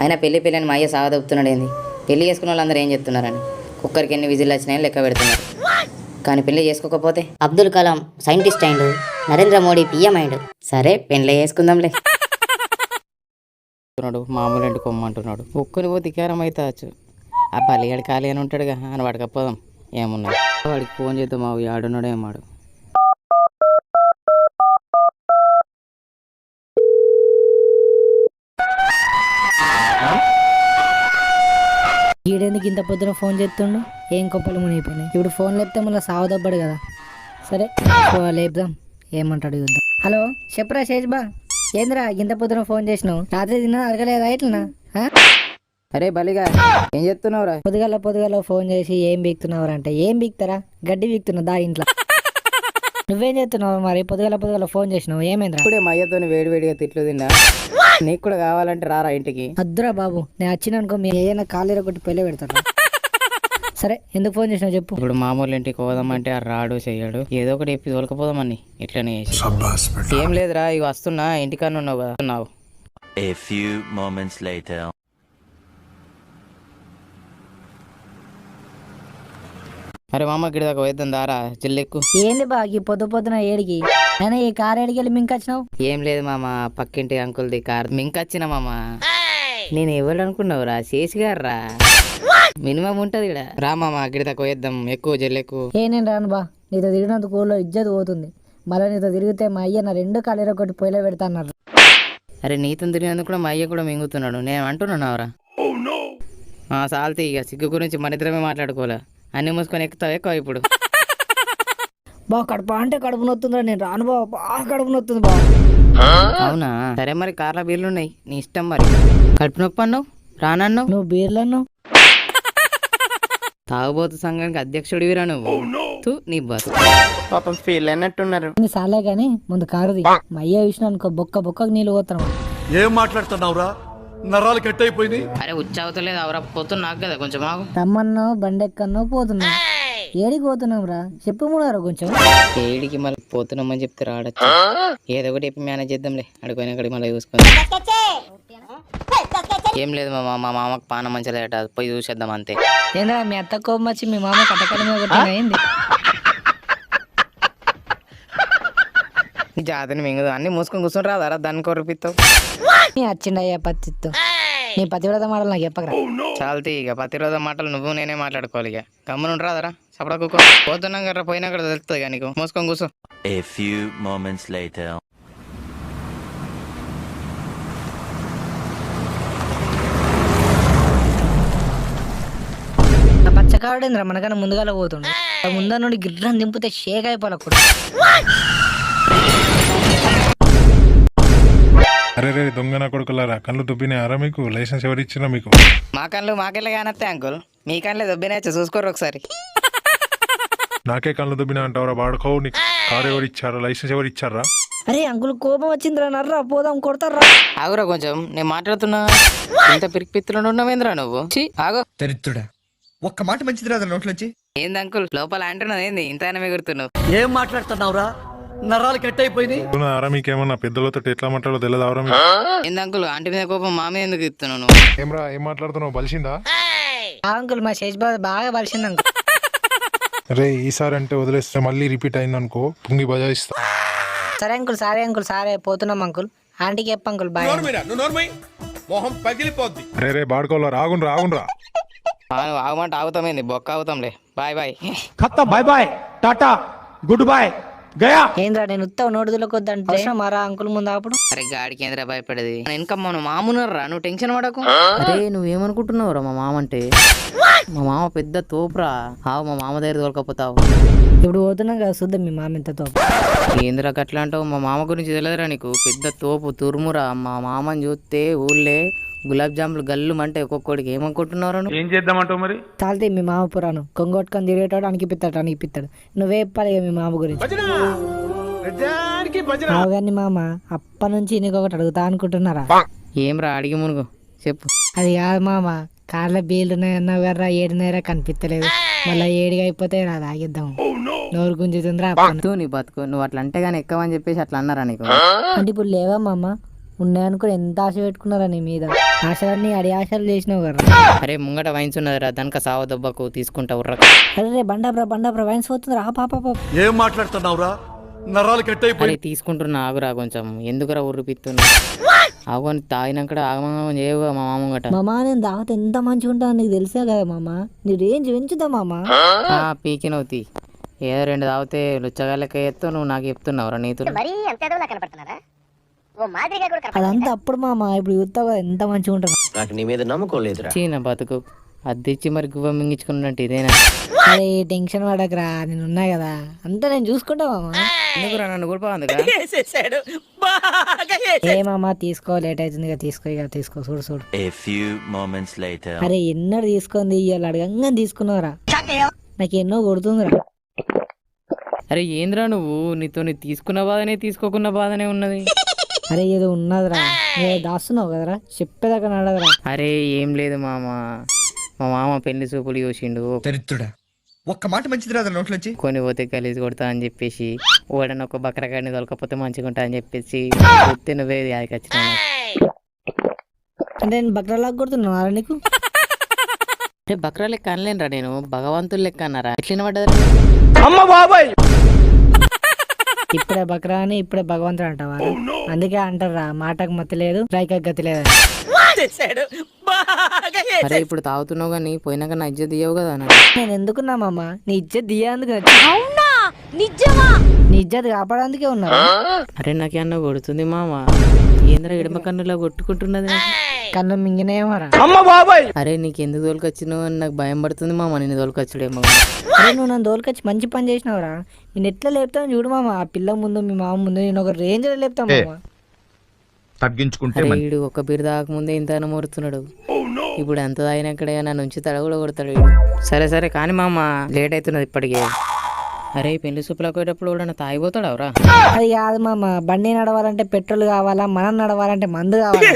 అయినా పెళ్ళి పెళ్ళి అని మా అయ్య సాగదొప్పుతున్నాడు ఏంది? పెళ్ళి చేసుకున్న వాళ్ళందరూ ఏం చెప్తున్నారని? కుక్కర్కి ఎన్ని విజిల్లు వచ్చినాయని లెక్క పెడుతున్నారు. కానీ పెళ్ళి చేసుకోకపోతే? అబ్దుల్ కలాం సైంటిస్ట్ అయిండు. నరేంద్ర మోడీ పిఎం అయిండు. సరే పెండ్లే చేసుకుందాంలే. మామూలు ఎండు కొమ్మంటున్నాడు ఒక్కని పోతే ఇకారం అయితే వచ్చు ఆ బలిగాడి ఖాళీ అని ఉంటాడుగా అని వాడికి అప్పదాం ఏమున్నాయి? వాడికి ఫోన్ చేద్దాం మా ఆడున్నాడు ఏమాడు ఈడేందుకు ఇంత పొద్దున ఫోన్ చేస్తుండు? ఏం కొప్పలు మునిగిపోయినాయి? ఇప్పుడు ఫోన్ లేపితే మళ్ళీ సావదబ్బడు కదా. సరే లేపుదాం. ఏమంటాడు చూద్దాం. హలో చెప్పరా శేష్ బా ఏంద్రా ఇంత పొద్దున ఫోన్ చేసినావు? రాత్రి తిన్నా అడగలేదా ఎట్లనా? ఆ? అరే బలిగా ఏం చెప్తున్నావురా పొద్దుగాల పొద్దుగాల ఫోన్ చేసి ఏం బీక్తున్నావు అంటే ఏం బీక్తారా? గడ్డి బీక్తున్నావు దా ఇంట్లో. నువ్వేం చేస్తున్నావు మరి? పొద్దుగాల పొద్దుగాల ఫోన్ చేసినావు ఏమైందిరా? ఇప్పుడే మా అయ్యతో వేడి వేడిగా తిట్లు తిన్నా. నీకు కూడా కావాలంటే రారా ఇంటికి? అద్దురా బాబు నేను వచ్చినానుకో మీ ఏదైనా కాలేర కొట్టి పెళ్ళి పెడతారా సరే ఎందుకు ఫోన్ చేసినావు చెప్పు. ఇప్పుడు మామూలు ఇంటికి పోదామంటే ఆ రాడు చెయ్యడు. ఏదో ఒకటి చెప్పి తోలుకపోదామని ఇట్లనే చేసి. ఏం లేదురా ఇవి వస్తున్నా ఇంటికన్నా ఉన్నావు కదా ఉన్నావు. A few moments later. అరే మామ గిడి దాకా వేద్దాం దారా చిల్లెక్కు ఏంది బా ఈ పొద్దు పొద్దున ఏడికి? అయినా ఈ కారు వెళ్ళి మింకొచ్చినావు? ఏం లేదు మామ పక్కింటి అంకుల్ది కార్ మింకొచ్చిన మామ. నేను ఎవరు అనుకున్నావురా శేషిగారు రా. మినిమం ఉంటది ఇక్కడ రా మామ గిడి దాకా వేద్దాం ఎక్కువ. జల్లెక్కు ఏ నేను రాను బా నీతో తిరిగినందుకు ఊళ్ళో ఇజ్జత్ పోతుంది. మళ్ళీ నీతో తిరిగితే మా అయ్య నా రెండు కాలేర కొట్టి పొయ్యిలో పెడతాన్నారు. అరే నీతో తిరిగినందుకు కూడా మా అయ్య కూడా మింగుతున్నాడు. నేను అంటున్నావురా ఆ సాల్తీ ఇక సిగ్గు గురించి మన ఇద్దరమే మాట్లాడుకోలే అన్ని మూసుకొని ఎక్కుతావు ఎక్కువ ఇప్పుడు? బా కడుపు అంటే కడుపు నొత్తుందిరా నేను రాను బా బాగా కడుపు నొత్తుంది బా అవునా? సరే మరి కార్ల బీర్లు ఉన్నాయి నీ ఇష్టం మరి. కడుపు నొప్పి అన్నావు? రానన్నావు? నువ్వు బీర్లను తాగుబోతు సంఘానికి అధ్యక్షుడివిరా నువ్వు. తూ, నీ బతు పాపం ఫీల్ అయినట్టున్నారు. ఇది సాలే కానీ ముందు కారుది మా అయ్య విషయం అనుకో బొక్క బొక్కకు నీళ్ళు పోతున్నాం ఏం మాట్లాడుతున్నావురా? నరాలు కట్ అయిపోయింది అరే ఉచ్చావుతలేదు అవరా పోతున్నా నాకు కదా కొంచెం ఆగు. రమ్మన్నో బండెక్కన్నో పోతున్నాం ఏడికి పోతున్నాం రా? చెప్పు మూడారు కొంచెం. ఏడికి మళ్ళీ పోతున్నామని చెప్తే రాడచ్చు. ఏదో ఒకటి చెప్పి మేనేజ్ చేద్దాంలే. అడిపోయిన అక్కడికి మళ్ళీ చూసుకుందాం ఏం లేదు మా మా మామకు పానం మంచిలేట పోయి చూసేద్దాం అంతే. ఏంద్రా మీ అత్త కోపం వచ్చి మీ మామ కట్టకడ మీద కొట్టిన ఏంది? ఈ జాతిని మింగదు. అన్ని మూసుకొని కూర్చొని రాదారా? దాన్ని కొరపిస్తావు నీ వచ్చిండయ్యా పత్తితో. నీ పతివ్రత మాటలు నాకు చెప్పకరా. చాలతీ ఇక ప్రతిరోజు మాటలు నువ్వు నేనే మాట్లాడుకోవాలి ఇక. గమ్మున రాదరా. సపడా కుక్కో. పోతున్నాం కదా పోయినా కూడా తెలుస్తుంది ఇక నీకు. మూసుకొని కూర్చో. A few moments later. ఆ పచ్చకాడేంద్ర మనకన్నా ముందుగాల పోతుండు. ఆ ముందర నుండి గిడ్రం దింపితే షేక్ అయిపోలే కూడా అరే రే దొంగ నా కొడుకులారా? కళ్ళు దుబ్బినాయారా మీకు? లైసెన్స్ ఎవరు ఇచ్చినా మీకు? మా కళ్ళు మాకెళ్ళ కానత్తే అంకుల్. మీ కళ్ళే దొబ్బినాచా చూసుకోరు ఒకసారి. నాకే కళ్ళు దుబ్బినా అంటావరా వాడుకో. నీకు కారు ఎవరు ఇచ్చారా లైసెన్స్ ఎవరు ఇచ్చారా అరే అంకుల్ కోపం వచ్చిందిరా. నర్రా పోదాం కొడతారా ఆగురా కొంచెం. నేను మాట్లాడుతున్నా. ఇంత పిరికి పిత్తులు ఉన్నావేంద్రా నువ్వు? ఛీ, ఆగు. దరిద్రుడా. ఒక్క మాట మంచిది రాదు నోట్లోంచి? ఏంది అంకుల్? లోపల అంటున్నది ఏంది? ఇంత ఎగురుతున్నావు ఏం మాట్లాడుతున్నావురా? నరాలు కట్ అయిపోయింది అరా మీకేమన్నా పెద్దలతో ఎట్లా మాట్లాడో తెలియదావరా మీకు? ఏంది అంకుల్ ఆంటీ మీద కోపం మా మీద ఎందుకు ఇస్తున్నావు నువ్వు? ఏమ్రా ఏం మాట్లాడుతున్నావు? బలిసిందా? ఆ అంకుల్ మా శేష్ బాబు బాగా అంకుల్. రే ఈసారి అంటే వదిలేస్తే మళ్ళీ రిపీట్ అయిందనుకో పుంగి బజాయిస్తా. సరే అంకుల్ సారే అంకుల్ సారే పోతున్నాం అంకుల్. ఆంటీకి చెప్పు అంకుల్ బాయ్ రే రే బాడుకోవాలా? రాగుండ్రా రాగుండ్రా. ఆగమంటే ఆగుతామేంది బొక్క ఆగుతాంలే. Bye bye bye bye tata good bye Gaya! ఏంద్రా నేను ఉత్తావు నోటుదలకు వద్దంటే మరా అంకుల్ ముందు అప్పుడు అరే గాడికి ఏంద్రా భయపడేది? ఇంకా మన మామున్నారా నువ్వు టెన్షన్ పడకు. అరే నువ్వేమనుకుంటున్నావురా మా మామ అంటే మా మామ పెద్ద తోపురా. ఆవు మా మామ దగ్గర దొరకపోతావు ఇప్పుడు పోతున్నాం కదా చూద్దాం మీ మామ ఎంత తోపు. ఏందిరా గట్లా అంటావు? మా మామ గురించి తెలియదురా నీకు. పెద్ద తోపు తురుమురా. మా మామని చూస్తే ఊళ్ళే గులాబ్ జాములు గల్లు అంటే ఒక్కొక్కడికి ఏమనుకుంటున్నారా ఏం చేద్దామంటావు మరి? తాలితే మీ మామ పురాణం. కొంగొట్టుకొని తిరిగేటాడు అనిపిస్తాడు అనిపిస్తాడు నువ్వే చెప్పాలి ఇక మీ మామ గురించి. అవగాని మామ అప్ప నుంచి నీకొకటి అడుగుతా అనుకుంటున్నారా? ఏమ్రా అడిగి మునుగు. చెప్పు. అది కాదు మామ కార్ల బీళ్ళు ఉన్నాయన్నావు కదరా ఏడున్నారా కనిపించలేదు మళ్ళీ ఏడిగా అయిపోతే నా తాగిద్దాం. నోరు గుంజుతుందిరా నీ బతుకు నువ్వు అట్లా అంటే కానీ ఎక్కవని చెప్పేసి అట్లా అన్నారా నీకు? అంటే ఇప్పుడు లేవా మామ? ఉన్నాయనుకుని ఎంత ఆశ పెట్టుకున్నారా నీ మీద? ఆశలన్నీ అడి ఆశలు చేసినావు కదా అరే ముంగట వైన్స్ ఉన్నదిరా దానిక సావ దెబ్బకు తీసుకుంటా ఉర్రక అరే రే బండాప్రా బండాప్రా వైన్స్ పోతుంది రా పాప ఏం మాట్లాడుతున్నావురా? నరాలు కట్ అరే తీసుకుంటున్నా ఆగురా కొంచెం. ఎందుకురా ఉర్రిపిస్తున్నా ఆగుని తాగినాక ఆగమం చేయవుగా మా మామ గట మామ నేను దావత ఎంత మంచిగా ఉంటాను నీకు తెలుసా కదా మామ? నీ రేంజ్ పెంచుదా మామ. ఆ, పీకినవుతి ఏదో రెండు తాగితే లుచ్చగాళ్ళకి ఎత్తావు నువ్వు నాకు చెప్తున్నావురా నీతులు. అదంతా అప్పుడు మామ ఇప్పుడు చూస్తావు కదా ఎంత మంచిగా ఉంటాను నాకు నీ మీద నమ్మకం లేదురా. చీన బతుకు. అద్దిచ్చి మరి గువ్వ మింగించుకున్నట్టు ఇదేనా? అరే టెన్షన్ పడకరా నేను ఉన్నా కదా. అంతా నేను చూసుకుంటా మామ. ఎందుకురా నన్ను కూడా ఏ మామ తీసుకో లేట్ అవుతుంది తీసుకో ఇక తీసుకో చూడు చూడు. A few moments later. అరే ఎన్నడు తీసుకుంది ఇవాళ అడగంగా తీసుకున్నావురా. నాకు ఎన్నో కొడుతుందిరా. అరే ఏంద్రా నువ్వు? నీతో నీ తీసుకున్న బాధనే తీసుకోకున్న బాధనే ఉన్నది. అరే ఏదో ఉన్నదిరా. నేను దాస్తున్నావు కదరా? చెప్పేదాకా నడదరా. అరే ఏం లేదు మామ. మా మామ పెళ్ళి చూపులు చూసిండు. దరిద్రుడా. ఒక్క మాట మంచిది రాదు నోట్లోంచి కొని పోతే కలిసి కొడతా అని చెప్పేసి ఓడని ఒక బకరగాడిని దొరకపోతే మంచిగా ఉంటా అని చెప్పేసి చెప్తే నువ్వే యాదికి వచ్చినావు అంటే నేను బక్రాలాగా కొడుతున్నాను నీకు? రే బక్రా లెక్క అనలేనురా నేను భగవంతుడు లెక్క అన్నారా? ఎట్లా పడ్డది. అమ్మ బాబాయ్! ఇప్పుడే బక్రా అని ఇప్పుడే భగవంతుడు అంటావా అందుకే అంటారా మాటకు మతి లేదు రైక గతి లేదు. అరే ఇప్పుడు తాగుతున్నావు కానీ పోయినాక నా ఇజ్జత్ తీయవు కదా నేను ఎందుకున్నా మామ? నీ ఇజ్జత్ దియ్యేందుకు నీ ఇజ్జత్ కాపాడేందుకే ఉన్నా. అరే నాకేమన్నా కొడుతుంది మామ? ఏంద్రా ఇడమ కన్నులా కొట్టుకుంటున్నది? కన్ను మింగినేమరా అమ్మ బాబాయ్! అరే నీకు ఎందుకు తోలుకొచ్చినావు? అని నాకు భయం పడుతుంది మామ నేను తోలుకొచ్చుడేమో. అరే నువ్వు నన్ను దోలుకొచ్చి మంచి పని చేసినావురా. నేను ఎట్లా లేపుతాను చూడు మామ ఆ పిల్ల ముందు మీ మామ ముందు నేను ఒక రేంజ్లో లేపుతాను మామ. తగ్గించుకుంటే అరే వీడు ఒక్క బీరు తాగకముందే ఇంత అనుమరుతున్నాడు ఇప్పుడు ఎంత తాగినాకడే నన్ను ఉంచి తడ కూడా కొడతాడు వీడు. సరే సరే కానీ మామ లేట్ అవుతున్నది ఇప్పటికే. అరే పెళ్ళి సూపులకు పోయేటప్పుడు కూడా తాగిపోతాడు అవరా అది కాదు మామ బండి నడవాలంటే పెట్రోల్ కావాలా మనం నడవాలంటే మందు కావాలా?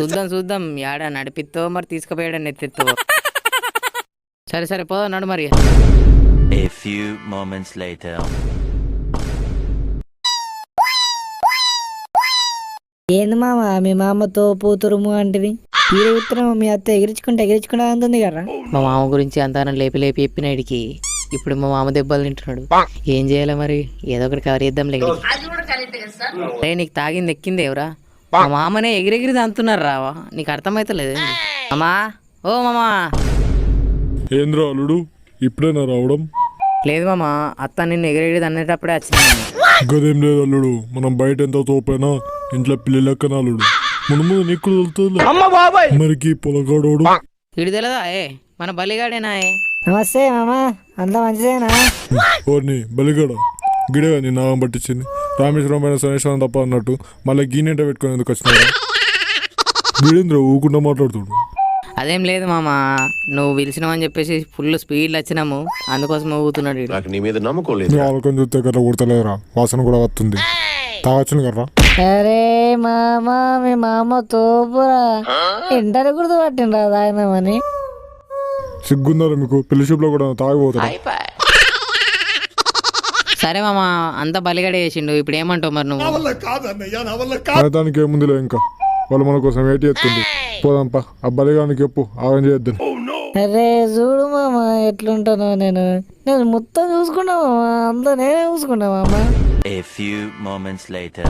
చూద్దాం చూద్దాం. యాడ నడిపితో మరి తీసుకుపోయాడని ఎత్తెత్తో. సరే సరే పోదా నడు మరి. A few moments later. ఏంది మామ మీ మామతో పూతురుము అంటివి? ఈ ఉత్తరం మీ అత్త ఎగిరించుకుంటే ఎగిరించుకుంటా అంటుంది కదా మా మామ గురించి అంతా లేపి లేపి చెప్పినాడికి ఇప్పుడు మా మామ దెబ్బలు తింటున్నాడు. ఏం చేయాలి మరి? ఏదో ఒకటి కవర్ చేద్దాం లేదు రే నీకు తాగింది ఎక్కింది ఎవరా? మా మామనే ఎగిరెగిరి అంటున్నారు? రావా నీకు అర్థమైతలేదు మామా? ఓ మామా. ఏంద్రా అల్లుడు? ఇప్పుడేనా రావడం? లేదు మామా అత్త నిన్ను ఎగిరెగిరి అనేటప్పుడే వచ్చింది గదేం లేదు అల్లుడు. మనం బయట ఎంత తోపైనా ఇంట్లో పిల్లి లెక్కన అల్లుడు. మన ముందు నీకు తెలుస్తుంది అమ్మ బాబాయ్! మరికి పొలగాడోడు. ఇడు తెలదా? ఏ మన బలిగాడేనా ఏ. నమస్తే మామ అంతా మంచిదేనా? ఓర్ని బలిగాడ? గిడే నీ నామం పట్టించింది. రామేశ్వరం పైన శనేశ్వరం తప్ప అన్నట్టు మళ్ళీ గీనెంట పెట్టుకొని ఎందుకు వచ్చినారా గిడేంద్ర ఊకుండా మాట్లాడుతాడు అదేం లేదు మామ నువ్వు పిలిచినావని చెప్పేసి ఫుల్ స్పీడ్లో వచ్చినాము. అందుకోసం ఊగుతున్నాడు. నాకు నీ మీద నమ్మకం నీ లేదురా ఆలోకం చూస్తే కట్ట కొడతలేదురా. వాసన కూడా వస్తుంది. తాగొచ్చును కర్రా. అరే మామ మీ మామ తోపురా. ఇంటర్ గుర్తు పట్టిండ్రా తాగినామని సిగ్గుందారా మీకు? పెళ్ళి షూప్లో కూడా తాగిపోతారా సరే మామ అంత బలిగాడే చేసిండు ఇప్పుడు ఏమంటావు మరి నువ్వు? దానికి ఏముందిలే ఇంకా? వాళ్ళు మన కోసం వెయిట్ చేస్తుంది పోదాంపా ఆ బలిగానికి చెప్పు ఆగం చేయొద్దు. అరే చూడు మామ ఎట్లుంటానో నేను. నేను మొత్తం చూసుకున్నా మామ అంతా నేనే చూసుకున్నా మామ. A few moments later.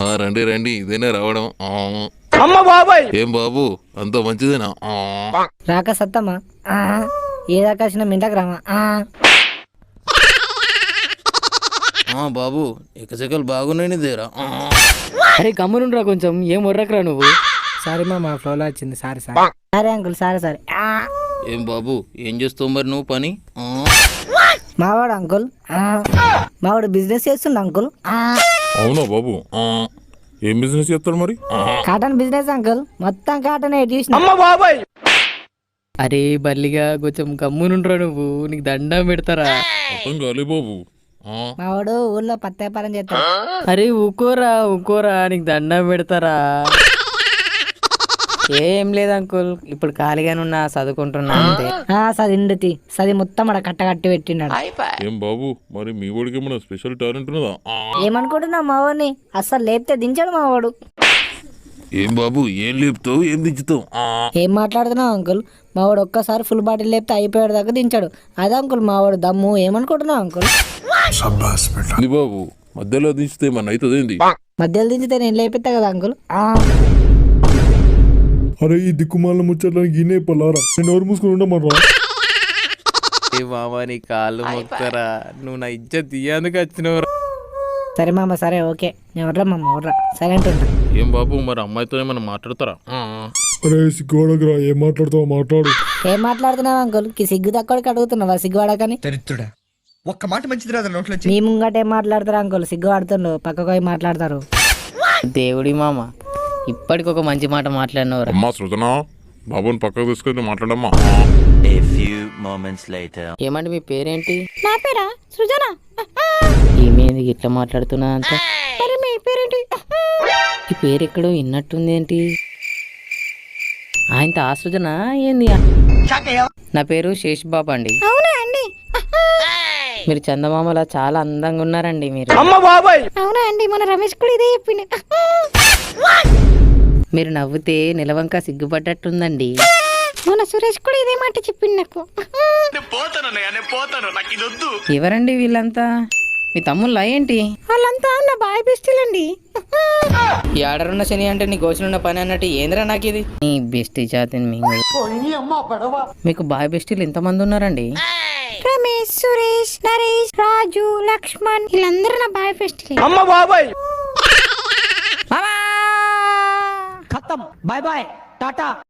ఆ, రండి రండి ఇదేనే రావడం ఆ. అమ్మ బాబాయ్ ఏం బాబు అంత మంచిదేనా ఆ. రాక సత్తమ్మా ఆ. ఏ దాకా వచ్చినా మింటకు రామా ఆ. ఆ, బాబు ఎకసెకలు బాగున్నాయి నీదేరా ఆ. అరే గమ్మునుండ్రా కొంచెం ఏం వర్రకరా నువ్వు సారీ మామ ఫ్లోలో వచ్చింది సారీ సారీ సరే అంకుల్ సారీ సారీ ఆ. ఏం బాబు ఏం చేస్తావు మరి నువ్వు పని ఆ. మావాడు అంకుల్. మావాడు బిజినెస్ చేస్తుండ అంకుల్. అవునా బాబు. ఏం బిజినెస్ చేస్తాడు మరి. కాటన్ బిజినెస్ అంకుల్ మొత్తం కాటన్ బాబాయ్ అరే బల్లిగా కొంచెం గమ్మునుండ్రా నువ్వు నీకు దండం పెడతారా అర్థం కాలే బాబు. మావాడు ఊళ్ళో పత్త వ్యాపారం చేస్తాడు అరే ఊకోరా ఊకోరా నీకు దండం పెడతారా ఏం లేదు అంకుల్. ఇప్పుడు ఖాళీగానే ఉన్నా చదువుకుంటున్నా అంతే. ఆ సదిండుతి సది మొత్తం ఆడ కట్ట కట్టి పెట్టినాడు ఏం బాబు మరి మీ వాడికి ఏమైనా స్పెషల్ టాలెంట్ ఉన్నదా? ఏమనుకుంటున్నావు మా వాడిని అస్సలు లేపితే దించాడు మా వాడు ఏం బాబు ఏం లేపుతావు ఏం దించుతావు? ఏం మాట్లాడుతున్నావు అంకుల్? మా వాడు ఒక్కసారి ఫుల్ బాటిల్ లేపితే అయిపోయాడు దాకా దించాడు. అదే అంకుల్ మా వాడు దమ్ము? ఏమనుకుంటున్నావు అంకుల్? ఇది బాబు మధ్యలో దించితే మన అవుతుంది ఏంది మధ్యలో దించితే నేను లేపిస్తా కదా అంకుల్? ఆ, అరే ఈ దిక్కుమాల ముచ్చట్లని గిన్నె పలారా? నేను ఎవరు మూసుకుని ఉండమరా ఏ మామ నీ కాళ్ళు మొక్తారా నువ్వు నా ఇజ్జత్ తీయందుకు వచ్చినవరా. సరే మామ సరే ఓకే. నేను వర్రా మామ వర్రా సైలెంట్ ఉంటా ఏం బాబు మరి అమ్మాయితో ఏమైనా మాట్లాడతారా? అరే సిగ్గువాడకురా ఏం మాట్లాడతావు మాట్లాడు. ఏం మాట్లాడుతున్నావు అంకుల్? కి సిగ్గు తక్కువకి అడుగుతున్నావా సిగ్గువాడకని దరిద్రుడా. ఒక్క మాట మంచిది రాదు నోట్లోంచి మీ ముంగట ఏం మాట్లాడతారు అంకుల్? సిగ్గు ఆడుతుండ్రు పక్కకు పోయి మాట్లాడతారు. దేవుడి మామ ఇప్పటికి ఒక మంచి మాట మాట్లాడినవరా. అమ్మా సృజన బాబుని పక్కకు తీసుకొని మాట్లాడమ్మా. A few moments later. ఏమండి మీ పేరేంటి? నా పేరా? సృజన? ఈమె ఎందుకు ఇట్లా మాట్లాడుతున్నా అంత? మీ పేరేంటి? ఈ పేరు ఎక్కడో విన్నట్టుంది ఏంటి ఆయనతో ఆసృజన ఏంది? నా పేరు శేష్ బాబు అండి. అవునా అండి? మీరు చందమామలా చాలా అందంగా ఉన్నారండి మీరు. అవునా అండి? మన రమేష్ కూడా ఇదే చెప్పింది మీరు నవ్వుతే నిలవంక సిగ్గుపడ్డట్టుందండి. మన సురేష్ కూడా ఇదే మాట చెప్పింది నాకు. ఎవరండి వీళ్ళంతా? మీ తమ్ముళ్ళ ఏంటి? వాళ్ళంతా నా బాయ్ బెస్టీలండి. ఈ ఆర్డర్ ఉన్న శని అంటే నీ గోచులు ఉన్న పని అన్నట్టు ఏందిరా నాకు ఇది నీ బెస్టీ జాతిని మీకు మీకు బాయ్ బెస్టీలు ఎంతమంది ఉన్నారండి. రమేష్ సురేష్ నరేష్ రాజు లక్ష్మణ్ వీళ్ళందరూ నా బాయ్ బెస్టీలే. खत्म। Bye bye tata.